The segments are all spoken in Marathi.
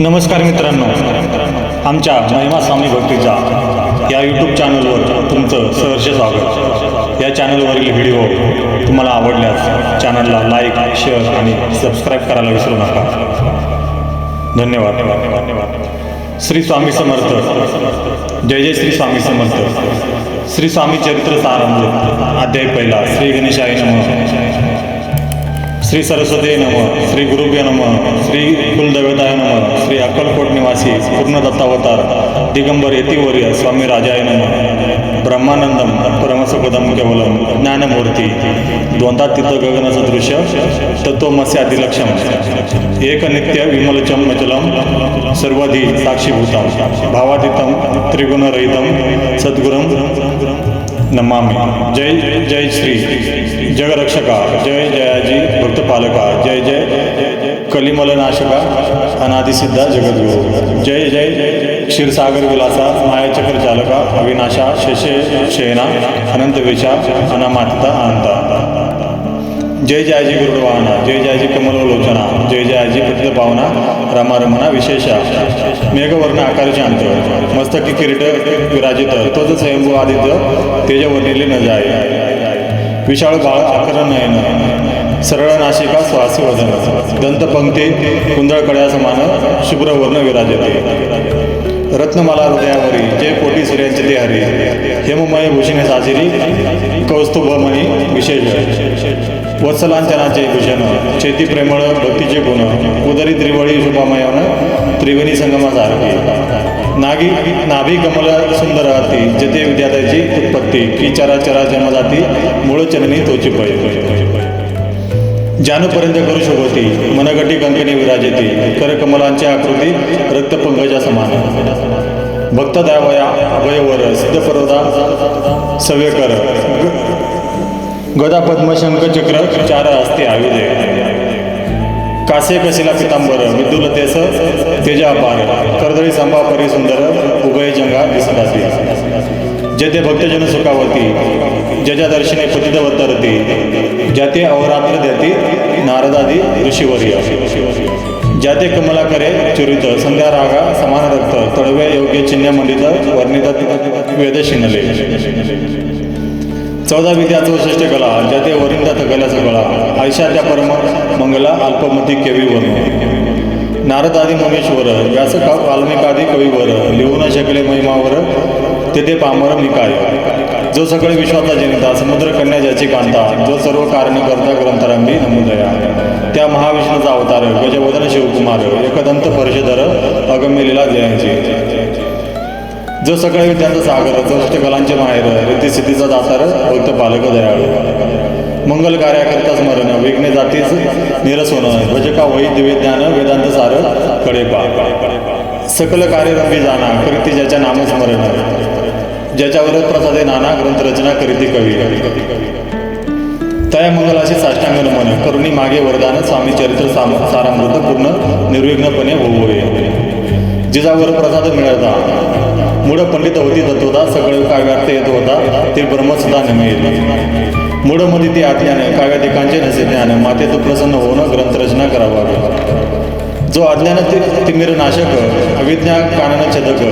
नमस्कार मित्रांनो. आमच्या महिमा स्वामी भक्तीचा या यूट्यूब चॅनलवर तुमचं सहर्ष स्वागत. या चॅनलवरील व्हिडिओ तुम्हाला आवडल्यास चॅनलला लाईक शेअर आणि सबस्क्राईब करायला विसरू नका. धन्यवाद. श्री स्वामी समर्थ. जय जय श्री स्वामी समर्थ. श्री स्वामी चरित्र सारंभ अध्याय पहिला. श्री गणेशाय नम. श्री सरस्वती नम श्री गुरुभ्य नम श्री कुलदैवताय नम श्री अक्कलकोट निवासी पूर्ण दत्तावतार दिगंबर यतिवर्य स्वामी राजाय नम। ब्रह्मानंदम परमसुखदम केवलम ज्ञानमूर्ती। द्वंद्वा तीर्थ गगन सदृश्य तत्वमस्यादिलक्षम एक नित्य विमलचम मचलम सर्वाधी साक्षीभूतम भावातीतम त्रिगुणरहितम सद्गुरम नमामि। जय जय श्री। जगरक्षका जय जय। पालका जय जय कलिमलनाशका अनादिसिद्धा जगद्गुरु। जय जय क्षीरसागर विलासा मायाचक्र चालका अविनाशा शशे शयना अनंत वेशा अनामातता अनंता। जय जयाजी गुरुडवाहना जय जयाजी कमलोलोचना जय जयाजी प्रतित भावना रमारमणा विशेषा। मेघवर्ण आकार शांत मस्तकी किरीट विराजित तोच स्वयंभू आदित्य तेजवर्णिले न जाय विशाळ बाळ आकर नयन सरळ नाशिका स्वासी वदन दंतपंक्ती कुंदळ समान शुभ्रवर्ण विराजते रत्नमाला हृदयावरी जय कोटी सूर्यांचे ते हरी. हेममय भूषणे साजिरी कौस्तुभमणी विशेष वत्सलांचनाचे भूषण चेती प्रेमळ भक्तीचे गुण उदरी त्रिवळी शुभामयन त्रिवेणी संगमासारखी नागी नाभी कमल सुंदर हाती जते विद्यार्थ्याची उत्पत्ती की जन्म जन्मजाती मूळ चरणी तोची पै. जानूपर्यंत करू शोभती मनगटी कंकणी विराजती करकमलांची आकृती रक्तपंकजा समान भक्त दयावया अभयवर सिद्धपर्वता सव्यकर गदा पद्मशंख चक्र चार असते आयुधे कासे कशिला पितांबर विद्युल तेजा अपार कर्दळी संभा परी सुंदर उभय जंगा दिसताती जेथे भक्तजन सुखावती ज्याच्या दर्शने पतित ज्या ज्याते अवरात्र देती नारदादी ऋषीवर्य ज्याते कमला करे चुरित संध्या रागा समान रक्त तळवे योग्य चिन्ह मंडित वर्णित वेद शिनले. चौदा विद्या चौसष्ट कला ज्याते वरिंदा थकल्याचा कळा आयशा त्या परम मंगला अल्पमती केवी वर्ण नारदादी महेश्वर व्यास का वाल्मिकादी कवीवर लिहू न शकले महिमावर तेथे पामर निकाय. जो सगळे विश्वाचा जिंकता समुद्र कन्या ज्याची कांता जो सर्व कारण करता ग्रंथारंभी नमुदया. त्या महाविष्णूचा अवतार गजवदन शिवकुमार एकदंत परिषदर अगम्यलीला जयांची जो सगळे विद्यांचा सागर चौष्ट कलांचे माहेर रिद्धिसिद्धीचा दातार भक्त पालक दयाळू. मंगल कार्याकरता स्मरण विघ्ने जातीच निरसोन भजका वै दिव्य ज्ञान वेदांत सारकडे पा सकल कार्यरंगी जाणा कृती ज्याच्या नामस्मरण. ज्याच्यावर प्रसादे नाना ग्रंथ रचना करीती कवी. तया मंगलाशी साष्टांग नमन. करुणी मागे वरदान स्वामी चरित्र सारामृत पूर्ण निर्विघ्नपणे होवोवे जिजावर प्रसाद मिळता मूळ पंडित होती तत्वता सगळे काव्यार्थ येत होता ते ब्रह्मसुद्धा नमे मूळमध्ये ती आज्ञाने काव्याधिकांचे नसे ज्ञान माते प्रसन्न होऊन ग्रंथरचना करावा. जो अज्ञान ति- तिमिर नाशक अविज्ञा कानन छेदक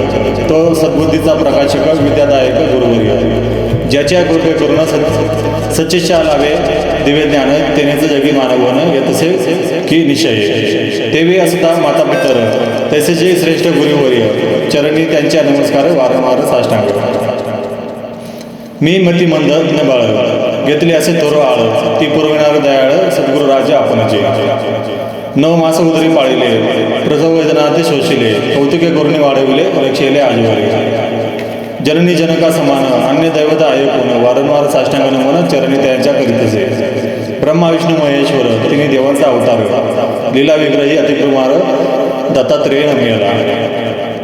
तो सद्बुद्धीचा प्रकाशक विद्यादायक गुरुवर्य. ज्याच्या कृपे करून सचिशा लावे दिवे ज्ञान तेनेच जगी मानवन येतसे की निश्चय. तेवे असता माता पितर तसेचे श्रेष्ठ गुरुवर्य. चरणी त्यांच्या नमस्कार वारंवार साष्टांग. मी मती मंद न बाळ घेतली असे तोर आळ ती पुरविणार दयाळ सद्गुरु राजा आपणचे. नव मास उदरी पाळिले प्रसव ते शोषिले कौतुके करुणी वाढविले रक्षिले आजवरे. जननी जनका समान अन्य दैवता ऐकून वारंवार साष्टांग नमन चरणी त्यांच्या करीतसे ब्रह्मा विष्णू महेश्वर तिने देवांचा अवतार. लीला विग्रही अतिकुमार दत्तात्रेय मिळाला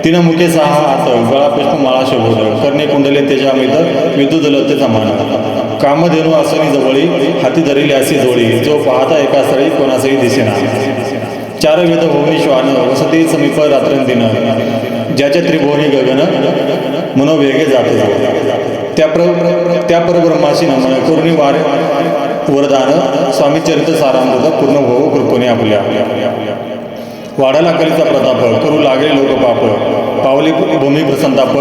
तिनं मुखे सहा हात गळा पुष्प माळा शोभवलं. कर्णे कुंडले तेजामित विद्युत लते समान. कामधेनू असणी जवळी हाती धरिली असे जोडी. जो पाहता एका स्थळी कोणासही दिसेना. चार वेद भुवनी श्वान वसती समीप रात्रंदिन. ज्याच्या त्रिभुवनी गगन मनोवेगे जात. त्या प्र त्या परब्रह्माशी नमन. करुणी वार वरदान स्वामी चरित्र सारामृत पूर्ण होऊ कृपणे आपल्या. वाढायला कलीचा प्रताप करू लागले लोक पाप पावली भूमी प्रसंताप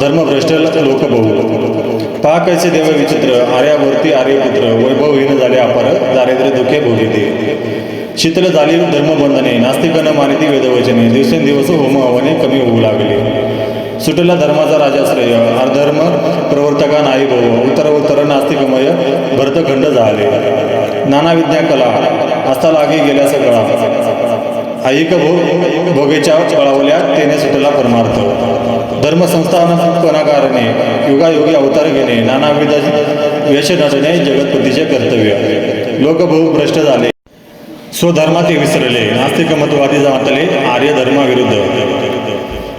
धर्मभ्रष्ट लोक बहु पहा कैसे देव विचित्र आर्यावरती आर्यपुत्र वैभवहीन झाले अपार दारिद्र्य दुःखे भोगिते. शीतल झाली धर्मबंधने नास्तिकांना मानिती वेदवचने दिवसेंदिवस होम हवने कमी होऊ लागले. सुटला धर्माचा राजाश्रय अधर्म प्रवर्तका नाही भोव उत्तर उत्तर नास्तिकमय भरतखंड झाले. नाना विज्ञा कला हस्ता लागे गेल्या सगळा. ऐक भो भोगेच्या कळावल्या तेने सुटला परमार्थ. धर्मसंस्थापनाकारणे युगायुगी अवतार घेणे नानाविध यश नटणे जगतपतीचे कर्तव्य. लोक बहु भ्रष्ट झाले. स्वधर्मात विसरले. नास्तिकमतवादी जातले आर्य धर्माविरुद्ध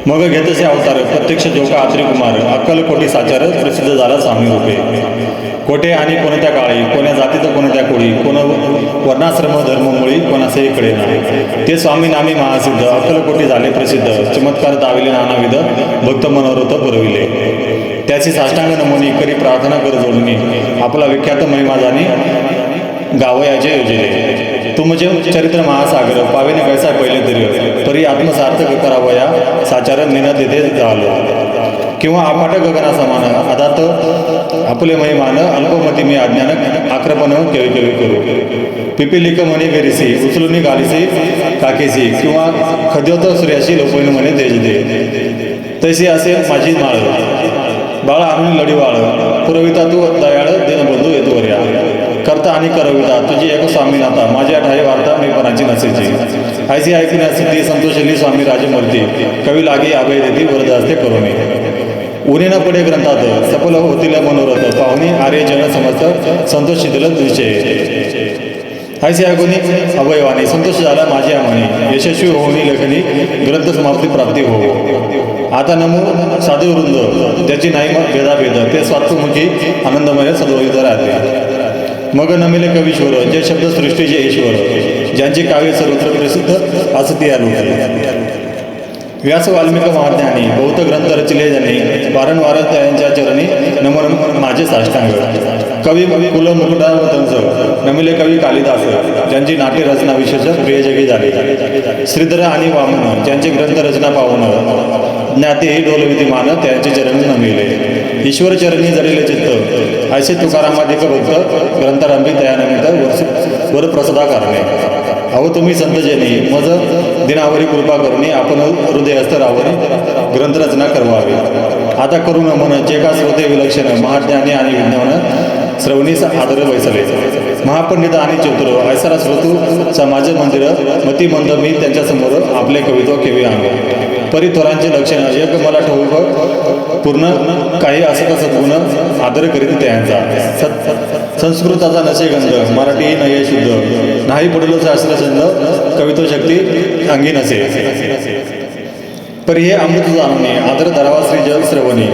मग घेतसे अवतार प्रत्यक्ष जोका आत्री कुमार अक्कलकोटी साचार प्रसिद्ध झाला स्वामी रूपे. कोठे आणि कोणत्या काळी कोण्या जातीचं कोणत्या कोळी कोण वर्णाश्रम धर्ममुळी कोणासही कळे नाही ते स्वामी नामी महासिद्ध अक्कलकोटी झाले प्रसिद्ध चमत्कार दाविले नानाविध भक्त मनोरथ पुरविले. त्याची साष्टांग नमुनी करी प्रार्थना कर जोडणी. आपला विख्यात महिमा जाणी गावयाचे योजले. तुमचे चरित्र महासागर पावेने कैसा पहिले तरी परी आत्मसार्थक करावया साचार निना तिथे झालो. किंवा अपाट गगना समान अदात आपले महिमान अल्पमती मी अज्ञान आक्रमण हो, केवी केवी करू पिपिलिक म्हणे गरिसी उचलून गालीसी काकेसी किंवा खद्योत सूर्याशी लोपवून म्हणे देश दे। तशी असे माझी माळ। बाळ आणून लढी वाळ। पुरविता तू दयाळ दिनबंधू येतो वर्या। करता आणि करविता तुझी एक स्वामीनाथा माझ्या ठाई वार्ता मी पणाची नसेची। ऐसी ऐकण्यास ती संतोषली स्वामी राजमूर्ती। कवी लागे अभय देती वरद असते करुणी पुढे न ग्रंथात सफल होतील मनोरथ पाहुणे आर्य जन समस्त संतोष दिल विषय ऐसे अगुणी अवयवाने संतोष झाला माझी आम्हाने यशस्वी होऊनी लेखनी ग्रंथ समाप्ती प्राप्ती हो. आता नमो साधे वृंद त्याची नाही मग भेदाभेद ते स्वार्थमुखी आनंदमय सदोहित राहते मग नमिले कवीश्वर जे शब्द सृष्टीचे ईश्वर ज्यांची काव्य सर्वत्र प्रसिद्ध असं ती आलो व्यास वाल्मिक महाज्ञानी बौद्ध ग्रंथ रचले जाणे वारंवार त्यांच्या चरणी नमन माझे साष्टांग. कवी कुल मुकुटावतंच नमिले कवी कालिदास ज्यांची नाट्य रचना विशेष प्रियजगी झाली. श्रीधर आणि वामन ज्यांचे ग्रंथ रचना पाहून ज्ञाते डोलविधी मान त्यांचे चरणी नमिले. ईश्वर चरणी झालेले चित्त ऐसे तुकारामाधिक भक्त ग्रंथारंभी दयानिमित्त वर वरप्रसदा करणे अहो तुम्ही संतजनी मज दिनावरी कृपा करणे आपण हृदयस्तरावरी ग्रंथरचना करवावी. आता करू नमन जे का श्रोते विलक्षण महाज्ञानी आणि विज्ञान श्रवणीस आदर वैसले. महापंडित आणि चतुर ऐसारा श्रोतू समाज मंदिर मती मंद मी त्यांच्यासमोर आपले कवित्व केवी आणले परिथोरांचे लक्षण एक मला ठोक पूर्ण काही असत पूर्ण आदर करीत त्यांचा. सत संस्कृताचा नसे गंध मराठी नये शुद्ध. नाही पडलो शास्त्रछंद कवितो शक्ती अंगी नसे. परी हे अमृत जाणवणे आदर धरावा श्री जल श्रवणी.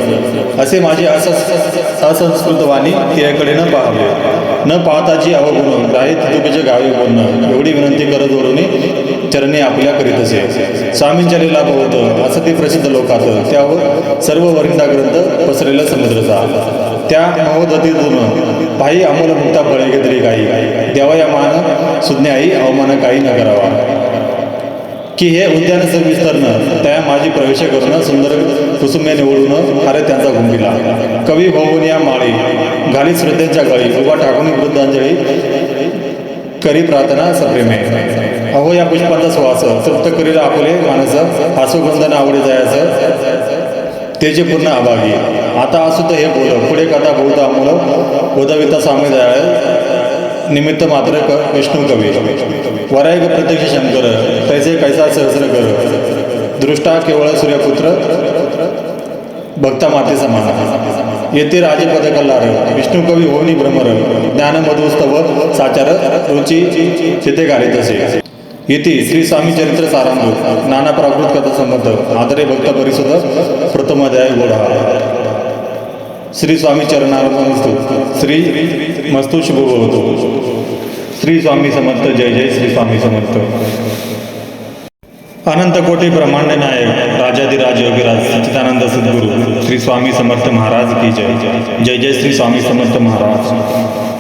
असे माझे असंस्कृत वाणी तियाकडे न पाहावे. न पाहताची अवगुण गाय तुकेचे गावी बोलणं एवढी विनंती करत ओढून चरणे आपल्या करीत असे. स्वामींच्या लीला होतं असं ते प्रसिद्ध लोकात त्यावर सर्व वरिंदा ग्रंथ पसरलेला समुद्रचा. त्या महोदतीतून पायी अमोल मुक्ता फळे घेतली काही या मान सुज्ञाई अवमान काही न करावा. की हे उद्यान विस्तरणं त्या माझी प्रवेश करून सुंदर कुसुम्या निवडून अरे त्यांचा घुंबिला कवी होऊन या माळी घाली श्रद्धेच्या गळी उभा टाकून वृद्धांजली करी प्रार्थना सप्रेमे. अहो या पुष्पांचा श्वास तृप्त करील आपुले मानस आसुगंधन आवडी जायचं त्याचे पूर्ण अभागी आता असू तर हे बोल पुढे कथा बोलता अमोल उदविता स्वामी दयाळ निमित्त मात्र क विष्णू कवी. वरायक प्रत्यक्ष शंकर तैसे कैसा सहस्र कर. दृष्टा केवळ सूर्यपुत्र भक्ता माते समान. येथे राजपद कल्लार विष्णू कवी होनी भ्रमर. ज्ञान मधुस्तव साचार रुची तिथे घालीत असे येथे श्री स्वामी चरित्र सारांभ नाना प्राकृत कथा संबंध आदरे भक्त परिषद प्रथमाध्याय गोडा श्री स्वामी चरणारमस्तु श्री मस्तु शुभ श्री स्वामी समर्थ जय जय श्री स्वामी समर्थ अनंत कोटी ब्रह्मांड नायक राजाधिराज योगीराज सच्चिदानंद सद्गुरु श्री स्वामी समर्थ महाराज की जय. जय जय श्री स्वामी समर्थ महाराज.